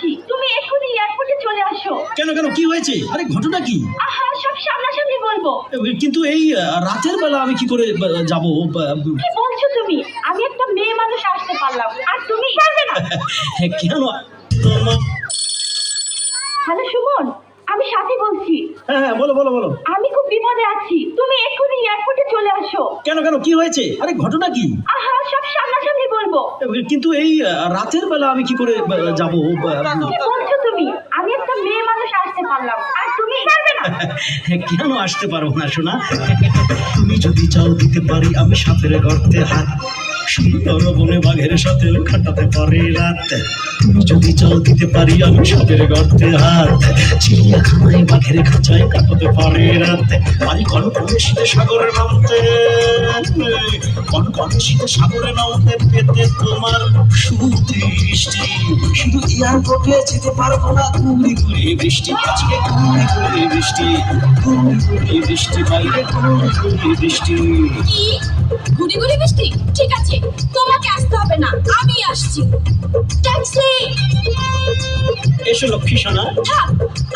আছি। তুমি এক্ষুনি এয়ারপোর্টে চলে আসো। কেন কেন কি হয়েছে? আরে ঘটনা কি? আহা সব সামনাসামনি বলব। কিন্তু এই রাতের বেলা আমি কি করে যাব? কি বলছো তুমি? আমি একটা মেয়ে মানুষ আসতে পারলাম। আর তুমি পারবে না। কেন? হ্যালো সুমন আমি সাথী বলছি। হ্যাঁ হ্যাঁ বলো বলো বলো। আমি খুব বিপদে আছি। তুমি এক্ষুনি এয়ারপোর্টে চলে আসো। কেন কেন কি হয়েছে? আরে ঘটনা কি? আহা কিন্তু এই রাতের বেলা আমি কি করে যাব? তুমি আমি একটা মেয়ে মানুষ আসতে পারলাম আর তুমি পারবে না। কেন আসতে পারব না শোনা? তুমি যদি চাও দিতে পারি আমি সাথের গর্তে হাত সুন্দর বনে বাঘের সাথে কাটাতে পারি রাত। তুমি যদি চাও দিতে পারি আমি সাথের গর্তে হাত। চিড়িয়াখানায় বাঘের খাঁচায় কাটাতে পারি রাত। পারি কন কনে শীতে সাগরে নামতে কন, কনে শীতে সাগরে নামতে পেতে তোমার সুদৃষ্টি শুধু এয়ারপোর্টে যেতে পারব না কুড়ি কুড়ি বৃষ্টি। আজকে কুড়ি কুড়ি বৃষ্টি কুড়ি কুড়ি বৃষ্টি বাইরে কুড়ি কুড়ি বৃষ্টি। গুড়ি বৃষ্টি? ঠিক আছে তোমাকে আসতে হবে না আমি আসছি। ট্যাক্সি এসো লক্ষ্মী সোনা। থাক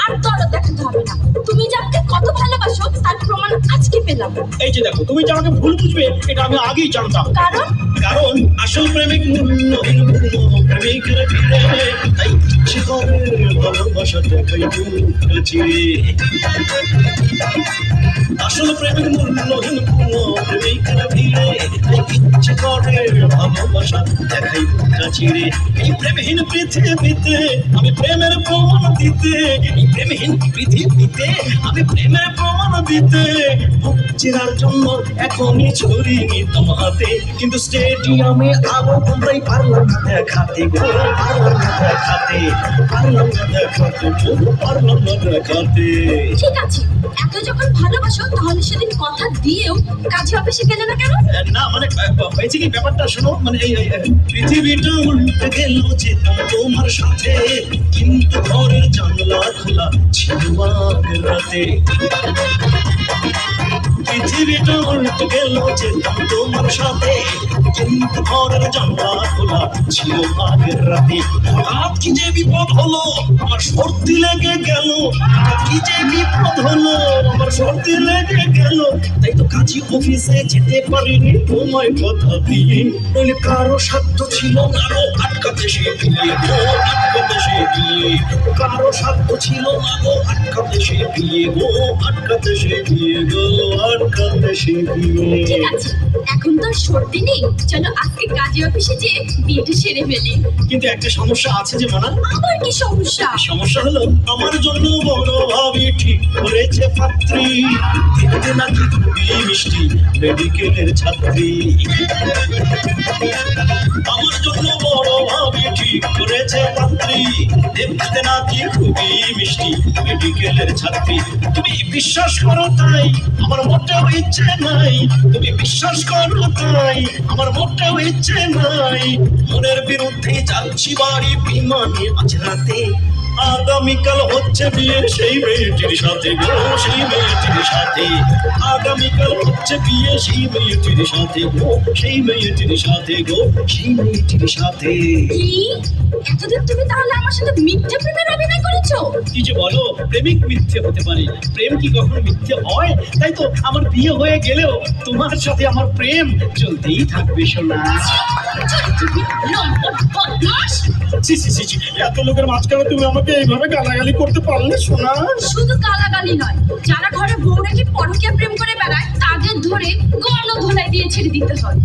আর দরদ দেখাতে হবে না। তুমি যাকে কত ভালোবাসো তার প্রমাণ আজকে পেলাম। এই যে দেখো তুমি যে আমাকে ভুল বুঝবে এটা আমি আগেই জানতাম। কারণ? কারণ আসল প্রেমিক পূর্ণ প্রেমিকের ভিড়ে তাই ইচ্ছে করে ভালোবাসা দেখাই আসল প্রেমিক মূল্যহীন পূর্ণ প্রেমিকের ভিড়ে। ইচ্ছে করে ভালোবাসা দেখাই চিরে এই প্রেমহীন পৃথিবীতে আমি প্রেমের প্রমাণ দিতে। এই প্রেমহীন পৃথিবীতে আমি প্রেমের প্রমাণ দিতে। বুক চেনার জন্য এখনই ছড়ি নিতাম হাতে। কিন্তু স্টেডিয়ামে আলো তোমরাই পারলাম না দেখাতে। পারলাম না দেখাতে। পারলাম না দেখাতে। পারলাম না দেখাতে। ঠিক আছে, এত যখন ভালোবাসো তাহলে সেদিন কথা দিয়েও কাজে অফিসে গেলে না কেন? না মানে হয়েছে কি? ব্যাপারটা শোনো মানে পৃথিবীটা উল্টে গেল যে তোমার সাথে, কিন্তু ঘরের জানলা খোলা ছিল রাতে। পৃথিবীটা উল্টে গেল তোমার সাথে। কিন্তু ঘরের জানলা খোলা ছিল আগের রাতে। কি যে বিপদ হলো, আমার সর্দি লেগে গেল। কি যে বিপদ হলো, আমার সর্দি লেগে গেল। তাই তো কাজী অফিসে যেতে পারিনি, তোমায় কথা দিয়ে। নইলে কারও সাধ্য ছিল গো আটকাতে সে দিয়ে গো আটকাতে সে দিয়ে কারও সাধ্য ছিল না গো আটকাতে সে দিয়ে গো আটকাতে সে দিয়ে গো। সে ঠিক আছে এখন তো আর সর্দি নেই। চলো আজকে কাজে অফিসে যেয়ে বিয়েটা সেরে ফেলি। কিন্তু একটা সমস্যা আছে যে মানা। আবার কি সমস্যা? সমস্যা হলো আমার জন্য বড় ভাবি ঠিক করেছে পাত্রী দেখতে নাকি খুবই মিষ্টি মেডিকেলের ছাত্রী। তুমি বিশ্বাস করো তাই, আমার মোটেও ইচ্ছে নাই। তুমি বিশ্বাস করো তাই, আমার মোটেও ইচ্ছে নাই। মনের বিরুদ্ধে যাচ্ছি বাড়ি, বিমানে আজ রাতে। আগামীকাল হচ্ছে বিয়ে সেই মেয়েটির সাথে গো সেই মেয়েটির সাথে আগামীকাল হচ্ছে বিয়ে সেই মেয়েটির সাথে গো সেই মেয়েটির সাথে গো সেই মেয়েটির সাথে এতদিন তুমি তাহলে আমার সাথে মিথ্যে প্রেমের অভিনয় করেছ কি যে বলো প্রেমিক মিথ্যে হতে পারে প্রেম কি কখনো মিথ্যে হয় তাই তো আমার বিয়ে হয়ে গেলেও তোমার সাথে আমার প্রেম চলতেই থাকবে সোনা তুমি ছি ছি ছি এত লোকের মাঝখানে তুমি আমাকে এইভাবে গালাগালি করতে পারলে সোনা? শুধু গালাগালি নয় যারা ঘরে বউ রেখে পরকে প্রেম করে বেড়ায় তাদের ধরে গণ ধোলাই দিয়ে ছেড়ে দিতে হয়।